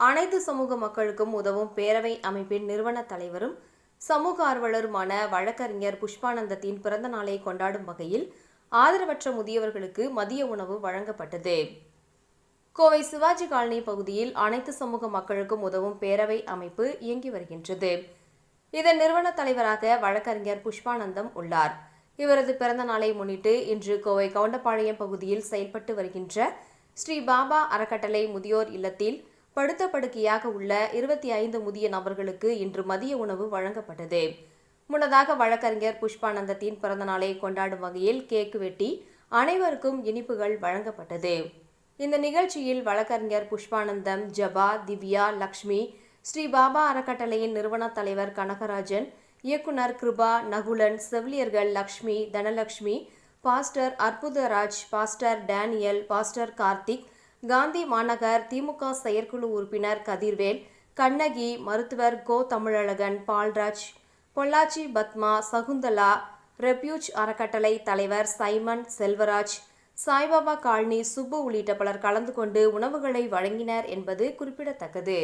அனைத்து சமூக மக்களுக்கும் உதவும் பேரவை அமைப்பின் நிறுவன தலைவரும் சமூக ஆர்வலருமான வழக்கறிஞர் புஷ்பானந்தத்தின் பிறந்த நாளை கொண்டாடும் வகையில் ஆதரவற்ற முதியவர்களுக்கு மதிய உணவு வழங்கப்பட்டது. கோவை சிவாஜி காலனி பகுதியில் அனைத்து சமூக மக்களுக்கும் உதவும் பேரவை அமைப்பு இயங்கி வருகின்றது. இதன் நிறுவன தலைவராக வழக்கறிஞர் புஷ்பானந்தம் உள்ளார். இவரது பிறந்த நாளை முன்னிட்டு இன்று கோவை கவுண்டபாளையம் பகுதியில் செயல்பட்டு வருகின்ற ஸ்ரீ பாபா அறக்கட்டளை முதியோர் இல்லத்தில் படுத்த படுக்கையாக உள்ள இருபத்தி ஐந்து முதிய நபர்களுக்கு இன்று மதிய உணவு வழங்கப்பட்டது. முன்னதாக வழக்கறிஞர் புஷ்பானந்தத்தின் பிறந்தநாளை கொண்டாடும் வகையில் கேக் வெட்டி அனைவருக்கும் இனிப்புகள் வழங்கப்பட்டது. இந்த நிகழ்ச்சியில் வழக்கறிஞர் புஷ்பானந்தம் ஜபா திவ்யா லக்ஷ்மி ஸ்ரீ பாபா அறக்கட்டளையின் நிறுவனத் தலைவர் கனகராஜன் இயக்குனர் கிருபா நகுலன் செவிலியர்கள் Lakshmi Dhanalakshmi pastor Arputharaj pastor Daniel pastor Karthik Gandhi மாநகர் திமுக செயற்குழு உறுப்பினர் கதிர்வேல் கண்ணகி மருத்துவர் கோ தமிழழகன் பால்ராஜ் பொள்ளாச்சி பத்மா சகுந்தலா ரெப்யூஜ் அறக்கட்டளை தலைவர் சைமன் செல்வராஜ் சாய்பாபா காலனி சுப்பு உள்ளிட்ட பலர் கலந்து கொண்டு உணவுகளை வழங்கினர் என்பது குறிப்பிடத்தக்கது.